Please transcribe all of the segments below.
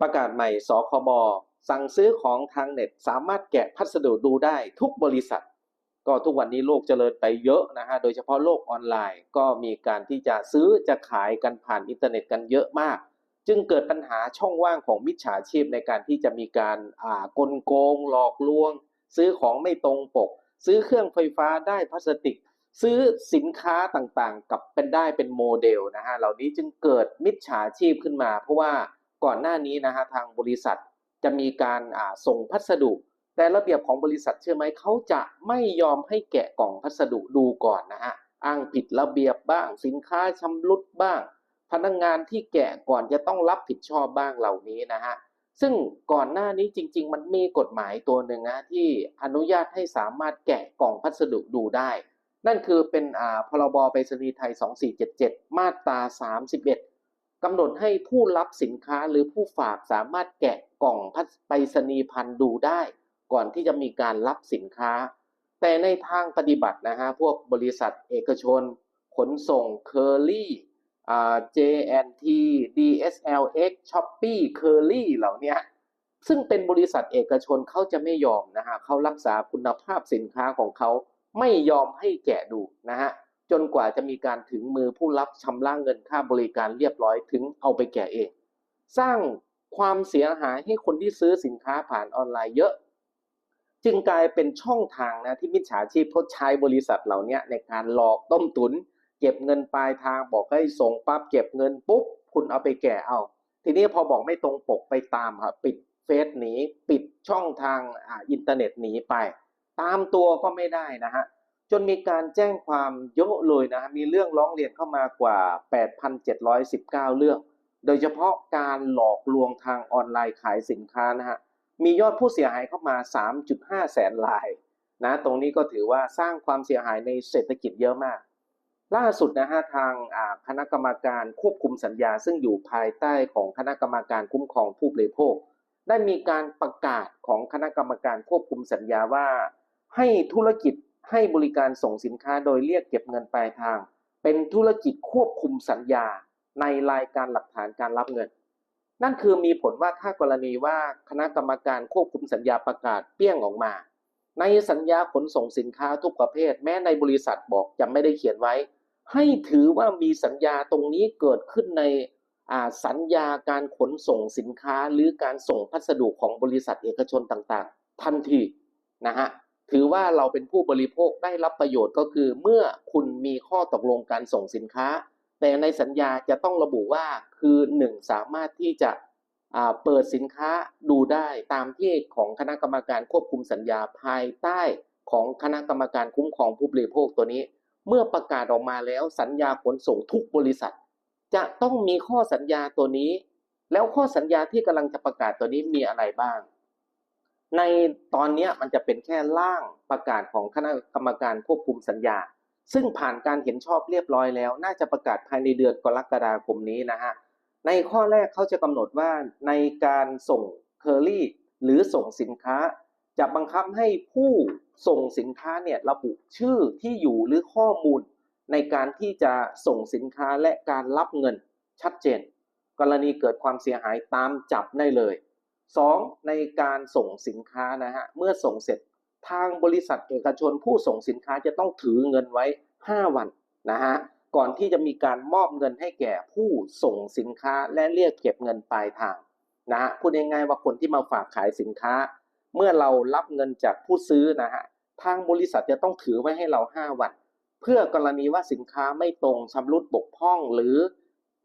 ประกาศใหม่สคบสั่งซื้อของทางเน็ตสามารถแกะพัสดุดูได้ทุกบริษัท ก็ทุกวันนี้โลกเจริญไปเยอะนะฮะโดยเฉพาะโลกออนไลน์ก็มีการที่จะซื้อจะขายกันผ่านอินเทอร์เน็ตกันเยอะมาก จึงเกิดปัญหาช่องว่างของมิจฉาชีพในการที่จะมีการอ่ากลโกง หลอกลวง ซื้อของไม่ตรงปก ซื้อเครื่องไฟฟ้าได้พลาสติก ซื้อสินค้าต่างๆ กับเป็นได้เป็นโมเดลนะฮะเหล่านี้จึงเกิดมิจฉาชีพขึ้นมา เพราะว่า ก่อนหน้านี้นะฮะทางบริษัทจะมีการส่งพัสดุ แต่ระเบียบของบริษัทเชื่อไหมเขาจะไม่ยอมให้แกะกล่องพัสดุดูก่อนนะฮะอ้างผิดระเบียบบ้าง สินค้าชำรุดบ้าง พนักงานที่แกะก่อนจะต้องรับผิดชอบบ้างเหล่านี้นะฮะซึ่งก่อนหน้านี้จริง ๆ มันมีกฎหมายตัวหนึ่งนะที่อนุญาตให้สามารถแกะกล่องพัสดุดูได้ นั่นคือเป็นพรบไปรษณีย์ไทย 2477 มาตรา 31 กำหนดให้ผู้รับสินค้าหรือผู้ฝากสามารถแกะกล่องพัสไปรษณีย์พันธุ์ดูได้ ก่อนที่จะมีการรับสินค้า แต่ในทางปฏิบัตินะฮะพวกบริษัทเอกชน ขนส่งเคอรี่อ่า JNT DSLX Shopee Curly เหล่านี้ซึ่งเป็นบริษัทเอกชนเขาจะไม่ยอมนะฮะเขารักษาคุณภาพสินค้าของเขาไม่ยอมให้แกะดูนะฮะ จนกว่าจะมีการถึงมือผู้รับชำระเงินค่าบริการเรียบร้อยถึงเอาไปแกะเอง สร้างความเสียหายให้คนที่ซื้อสินค้าผ่านออนไลน์เยอะ จึงกลายเป็นช่องทางนะที่มิจฉาชีพเขาใช้บริษัทเหล่านี้ในการหลอกต้มตุน เก็บเงินปลายทางบอกให้ส่งปั๊บเก็บเงินปุ๊บ คุณเอาไปแก่เอา ทีนี้พอบอกไม่ตรงปกไปตามครับปิดเฟซหนีปิดช่องทางอ่าอินเทอร์เน็ตหนีไป ตามตัวก็ไม่ได้นะฮะ จนมีการแจ้งความเยอะเลยนะมีเรื่องร้องเรียนเข้ามากว่า 8,719 เรื่อง โดยเฉพาะการหลอกลวงทางออนไลน์ขายสินค้านะฮะ มียอดผู้เสียหายเข้ามา 3.5 แสนรายนะ ตรงนี้ก็ถือว่าสร้างความเสียหายในเศรษฐกิจเยอะมาก ล่าสุดนะฮะทางคณะกรรมการควบคุมสัญญา ซึ่งอยู่ภายใต้ของคณะกรรมการคุ้มครองผู้บริโภค ได้มีการประกาศของคณะกรรมการควบคุมสัญญาว่า ให้ธุรกิจ ให้บริการส่งสินค้าโดยเรียกเก็บเงินปลายทาง เป็นธุรกิจควบคุมสัญญาในรายการหลักฐานการรับเงิน นั่นคือมีผลว่าถ้ากรณีว่าคณะกรรมการควบคุมสัญญาประกาศเปี้ยงออกมา ในสัญญาขนส่งสินค้าทุกประเภท แม้ในบริษัทบอกจะไม่ได้เขียนไว้ ให้ถือว่ามีสัญญาตรงนี้เกิดขึ้นในอ่าสัญญาการขนส่งสินค้าหรือการส่งพัสดุของบริษัทเอกชนต่างๆ ทันทีนะฮะ ถือว่าเราเป็นผู้บริโภคได้รับประโยชน์ก็คือ เมื่อคุณมีข้อตกลงการส่งสินค้า แต่ในสัญญาจะต้องระบุว่าคือหนึ่งสามารถที่จะเปิดสินค้าดูได้ตามที่ของคณะกรรมการควบคุมสัญญาภายใต้ของคณะกรรมการคุ้มครองผู้บริโภคตัวนี้ เมื่อประกาศออกมาแล้วสัญญาขนส่งทุกบริษัท จะต้องมีข้อสัญญาตัวนี้ แล้วข้อสัญญาที่กำลังจะประกาศตัวนี้มีอะไรบ้าง ในตอนนี้มันจะเป็นแค่ร่างประกาศของคณะกรรมการควบคุมสัญญา ซึ่งผ่านการเห็นชอบเรียบร้อยแล้ว น่าจะประกาศภายในเดือนกรกฎาคมนี้นะฮะในข้อแรกเขาจะกำหนดว่าในการส่งเคอรี่หรือส่งสินค้า จะบังคับให้ผู้ส่งสินค้าเนี่ยระบุชื่อที่อยู่หรือข้อมูล ในการที่จะส่งสินค้าและการรับเงินชัดเจน กรณีเกิดความเสียหายตามจับได้เลย 2. ในการส่งสินค้านะฮะเมื่อส่งเสร็จทางบริษัทเอกชนผู้ส่งสินค้าจะต้องถือเงินไว้ 5 วันนะฮะก่อนที่จะมีการมอบเงินให้แก่ผู้ส่งสินค้าและเรียกเก็บเงินปลายทางนะฮะพูดง่ายๆว่าคนที่มาฝากขายสินค้า เมื่อเรารับเงินจากผู้ซื้อนะฮะทางบริษัทจะต้องถือไว้ให้เรา 5 วัน เพื่อกรณีว่าสินค้าไม่ตรงชำรุดบกพร่องหรือ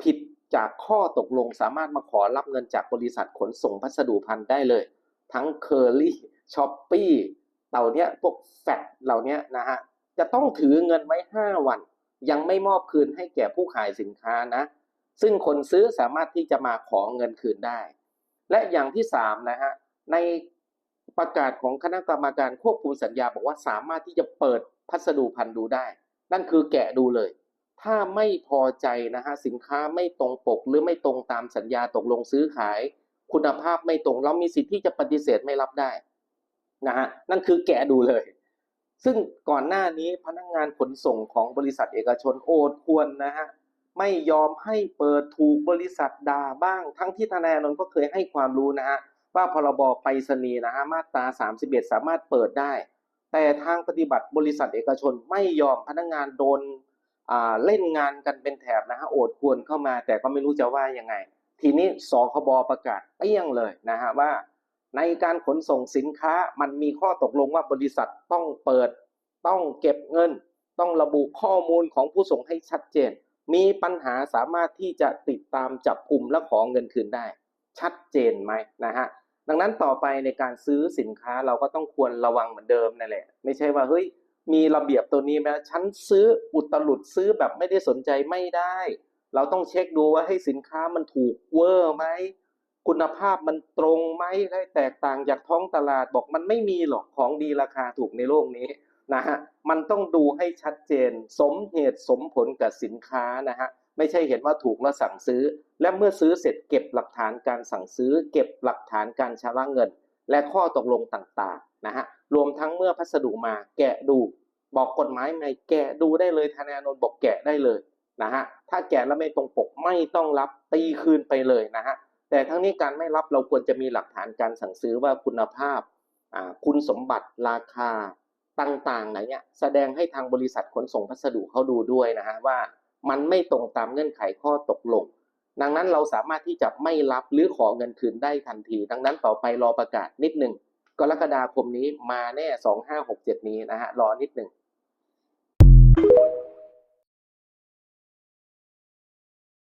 ผิด จากข้อตกลงสามารถมาขอรับเงินจากบริษัทขนส่งพัสดุพันธุ์ได้เลย ทั้งเคอรี่ช้อปปี้เหล่าเนี้ยพวกแฟดเหล่านี้นะฮะจะต้องถือเงินไว้ 5 วัน ยังไม่มอบคืนให้แก่ผู้ขายสินค้านะ ซึ่งคนซื้อสามารถที่จะมาขอเงินคืนได้ และอย่างที่3นะฮะในประกาศของคณะกรรมการควบคุมสัญญาบอกว่าสามารถที่จะเปิดพัสดุพันธุ์ดูได้ นั่นคือแกะดูเลย ถ้าไม่พอใจนะฮะสินค้าไม่ตรงปกหรือไม่ตรงตามสัญญาตกลงซื้อขาย คุณภาพไม่ตรงเรามีสิทธิ์ที่จะปฏิเสธไม่รับได้นะฮะนั่นคือแกะดูเลย ซึ่งก่อนหน้านี้พนักงานขนส่งของบริษัทเอกชนโอดควรนะฮะไม่ยอมให้เปิดถูกบริษัทด่าบ้าง ทั้งที่ทนายนนท์ก็เคยให้ความรู้นะฮะว่าพรบไปรษณีย์นะฮะมาตรา 31 สามารถเปิดได้ แต่ทางปฏิบัติบริษัทเอกชนไม่ยอมพนักงานโดน เล่นงานกันเป็นแถบนะฮะโอดควรเข้ามาแต่ก็ไม่รู้จะว่ายังไง ทีนี้สคบประกาศเปี้ยงเลยนะฮะว่า ในการขนส่งสินค้ามันมีข้อตกลงว่าบริษัทต้องเปิด ต้องเก็บเงิน ต้องระบุข้อมูลของผู้ส่งให้ชัดเจน มีปัญหาสามารถที่จะติดตามจับกลุ่มและขอเงินคืนได้ ชัดเจนไหมนะฮะดังนั้นต่อไปในการซื้อสินค้าเราก็ต้องควรระวังเหมือนเดิมนั่นแหละ ไม่ใช่ว่าเฮ้ย มีระเบียบตัวนี้ไหมฉันซื้ออุตลุดซื้อแบบไม่ได้สนใจไม่ได้ เราต้องเช็คดูว่าให้สินค้ามันถูกเวอร์ไหมคุณภาพมันตรงไหมได้แตกต่างจากท้องตลาดบอกมันไม่มีหรอกของดีราคาถูกในโลกนี้นะฮะมันต้องดูให้ชัดเจน สมเหตุสมผลกับสินค้านะฮะไม่ใช่เห็นว่าถูกแล้วสั่งซื้อ และเมื่อซื้อเสร็จเก็บหลักฐานการสั่งซื้อ เก็บหลักฐานการชำระเงิน และข้อตกลงต่างๆนะฮะ มทั้งเมื่อพัสดุมาแกะดู บอกกฎหมายไงแกะดูได้เลยทนายอนนบอกแกะได้เลยนะฮะถ้าแกะแล้วไม่ตรงปกไม่ต้องรับตีคืนไปเลยนะฮะแต่ทั้งนี้การไม่รับเราควรจะมีหลักฐานการสั่งซื้อว่าคุณภาพคุณสมบัติราคาต่างๆไหนเนี่ยแสดงให้ทางบริษัทขนส่งพัสดุเขาดูด้วยนะฮะว่ามันไม่ตรงตามเงื่อนไขข้อตกลง ดังนั้นเราสามารถที่จะไม่รับหรือขอเงินคืนได้ทันที ดังนั้นต่อไปรอประกาศนิดหนึ่ง กรกฎาคมนี้มาแน่สองห้าหกเจ็ดนี้นะฮะรอนิดหนึ่ง